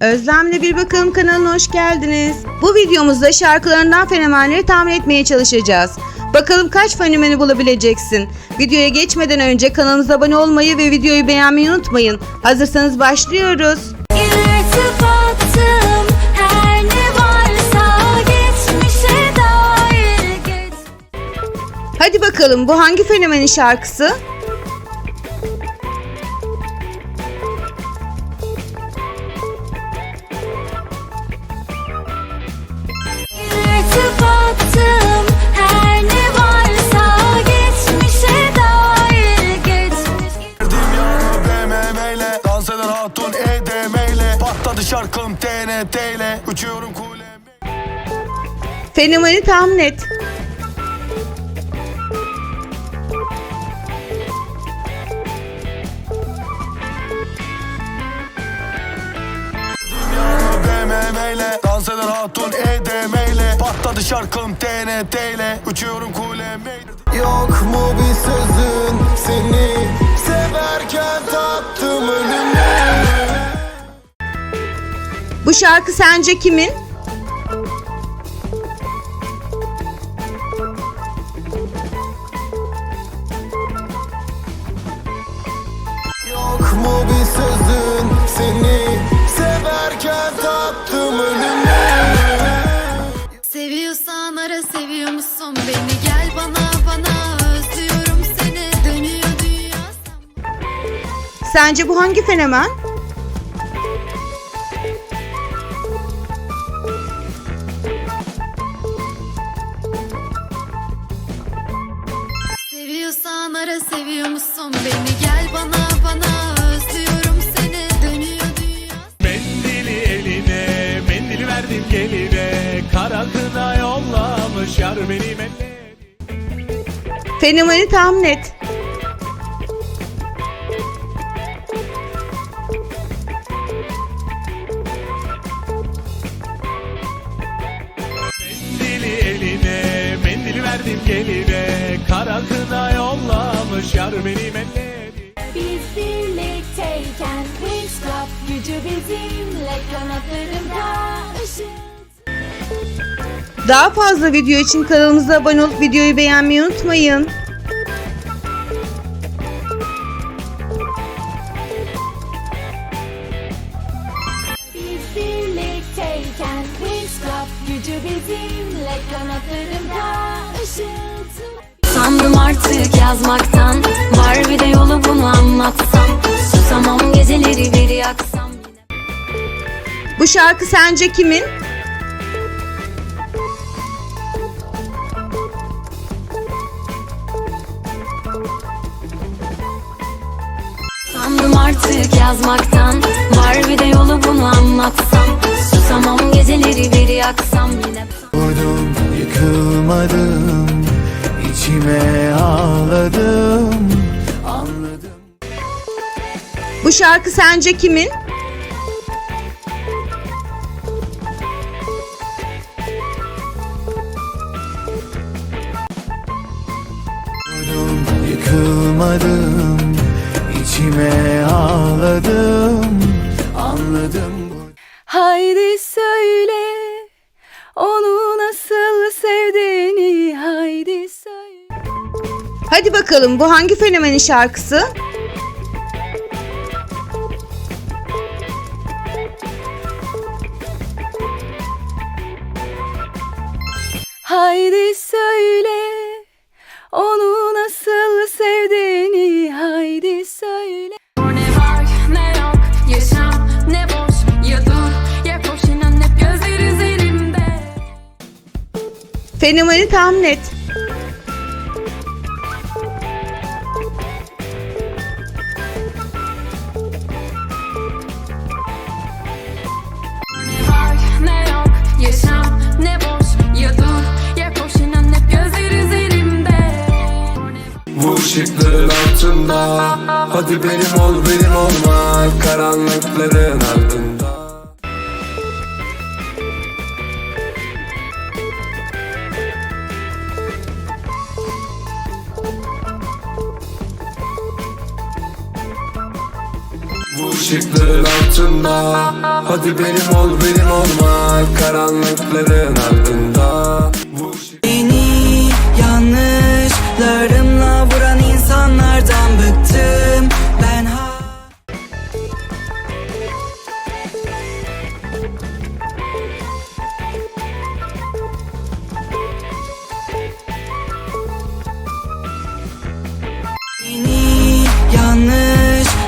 Özlem'le Bir Bakalım kanalına hoş geldiniz. Bu videomuzda şarkılarından fenomenleri tahmin etmeye çalışacağız. Bakalım kaç fenomeni bulabileceksin? Videoya geçmeden önce kanalımıza abone olmayı ve videoyu beğenmeyi unutmayın. Hazırsanız başlıyoruz. İrtibattım her ne varsa geçmişe dair geç. Hadi bakalım bu hangi fenomenin şarkısı? Patladı şarkım TNT ile Uçuyorum kuleme Fenomeni tahmin et. İle Dans hatun EDM ile Patladı şarkım TNT ile Uçuyorum kuleme Yok mu bir sözün seni Bu şarkı sence kimin? Yok mu bir sözün? Seni Severken tattım ölümle Seviyorsan ara seviyor musun beni? Gel bana bana. Özlüyorum seni. Dönüyor dünya. Sen Sence bu hangi fenomen? Seviyorsan ara seviyor musun? Beni gel bana bana özlüyorum seni. Dönüyor dünya. Mendili eline, mendili verdim geline. Kara kına yollamış yar benim elle Fenomeni tahmin et. Verdim geline Kara kına yollamış yar benim elle Biz birlikteyken Wings Club gücü bizimle kanatlarında ışık Daha fazla video için kanalımıza abone olup videoyu beğenmeyi unutmayın. Bizimle Sandım artık yazmaktan Var bir de yolu bunu anlatsam. Susamam geceleri bir yaksam Bu şarkı sence kimin? Sandım artık yazmaktan Var bir de yolu bunu anlatsam şarkı sence kimin? Yıkılmadım içime ağladım Anladım Haydi söyle onu nasıl sevdiğini haydi söyle. Hadi bakalım bu hangi fenomenin şarkısı? Haydi söyle onu nasıl sevdiğini haydi söyle. Ne var ne yok yaşam ne boş ya dur ya koş inan hep gözler üzerimde Fenomeni tahmin et. Işıkların altında. Hadi benim ol benim olma. Karanlıkların ardında Bu ışıkların altında. Hadi benim ol benim olma. Karanlıkların ardında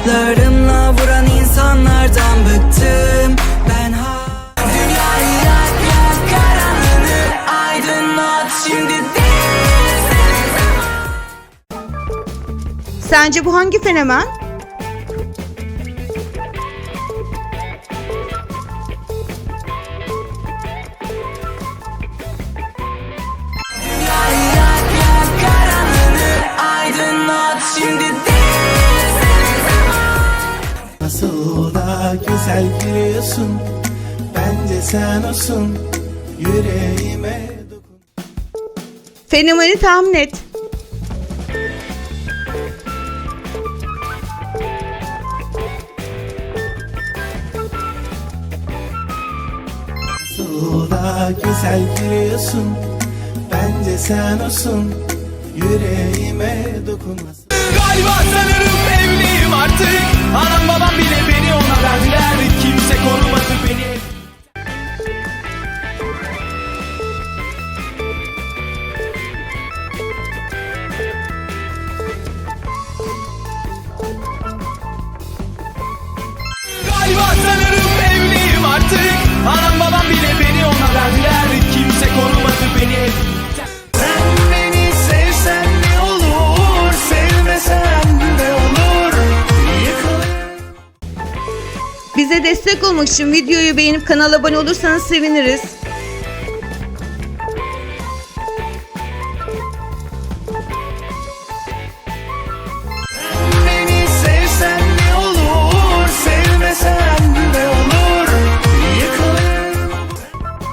yanlışlarımla vuran insanlardan bıktım Ben ha Dünyayı yak yak karanlığını aydınlat Şimdi değil Sence bu hangi fenomen? Güzel gülüyorsun Bence sen olsun. Yüreğime dokun. Fenomeni tahmin et. Nasıl da güzel gülüyorsun Bence sen olsun. Yüreğime dokunmasın Galiba sanırım evliyim artık. Anam babam bile beni ona verdiler. Kimse korumadı beni Bize destek olmak için videoyu beğenip kanala abone olursanız seviniriz. Beni sevsen ne olur Sevmesen ne olur Yıkılır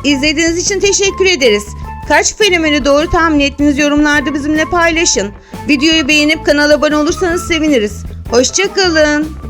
İzlediğiniz için teşekkür ederiz. Kaç fenomeni doğru tahmin ettiniz yorumlarda bizimle paylaşın. Videoyu beğenip kanala abone olursanız seviniriz. Hoşçakalın.